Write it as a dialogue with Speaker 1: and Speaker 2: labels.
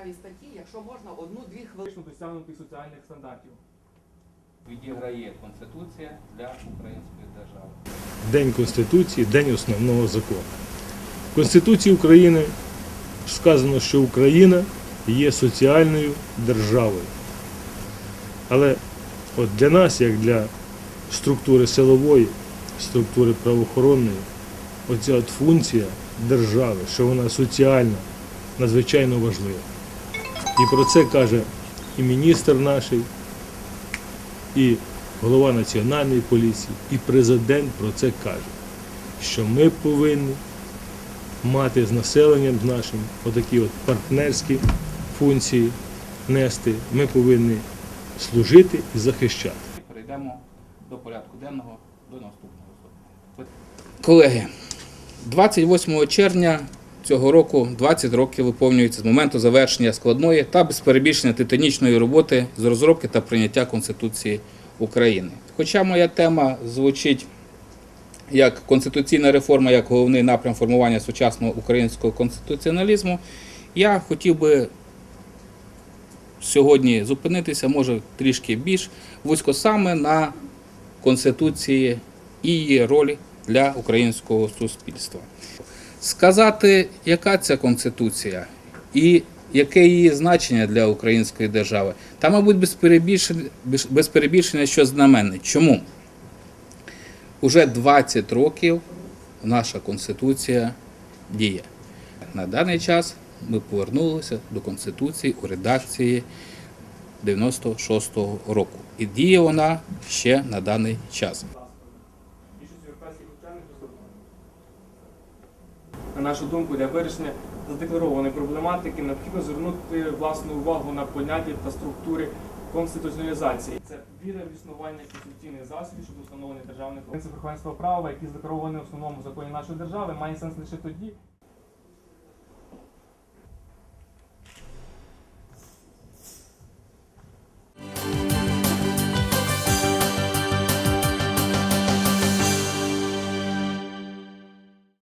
Speaker 1: цікаві статті, якщо можна одну-дві хвилини.
Speaker 2: Досягнутих соціальних стандартів.
Speaker 3: відіграє Конституція для української держави.
Speaker 4: День Конституції, День основного закону. В Конституції України сказано, що Україна є соціальною державою. Але от для нас, як для структури силової, структури правоохоронної, оця от функція держави, що вона соціальна, надзвичайно важлива. І про це каже і міністр наш, і голова Національної поліції, і президент про це каже, що ми повинні мати з населенням з нашим отакі от партнерські функції нести. Ми повинні служити і захищати.
Speaker 3: Перейдемо до порядку денного до наступного. Колеги, 28 червня цього року 20 років виповнюється з моменту завершення складної та без перебільшення титанічної роботи з розробки та прийняття Конституції України. Хоча моя тема звучить як конституційна реформа, як головний напрям формування сучасного українського конституціоналізму, я хотів би сьогодні зупинитися, може трішки більш вузько саме на Конституції і її ролі для українського суспільства. Сказати, яка це Конституція і яке її значення для української держави, та, мабуть, без перебільшення, без перебільшення що знаменне. Чому? Уже 20 років наша Конституція діє. На даний час ми повернулися до Конституції у редакції 96-го року. І діє вона ще на даний час.
Speaker 2: На нашу думку, для вирішення задекларованої проблематики необхідно звернути власну увагу на поняття та структури конституціоналізації. Це віра в існування конституційних засобів щодо встановлення державних принцип права, які задекларовані в основному законі нашої держави, має сенс лише тоді,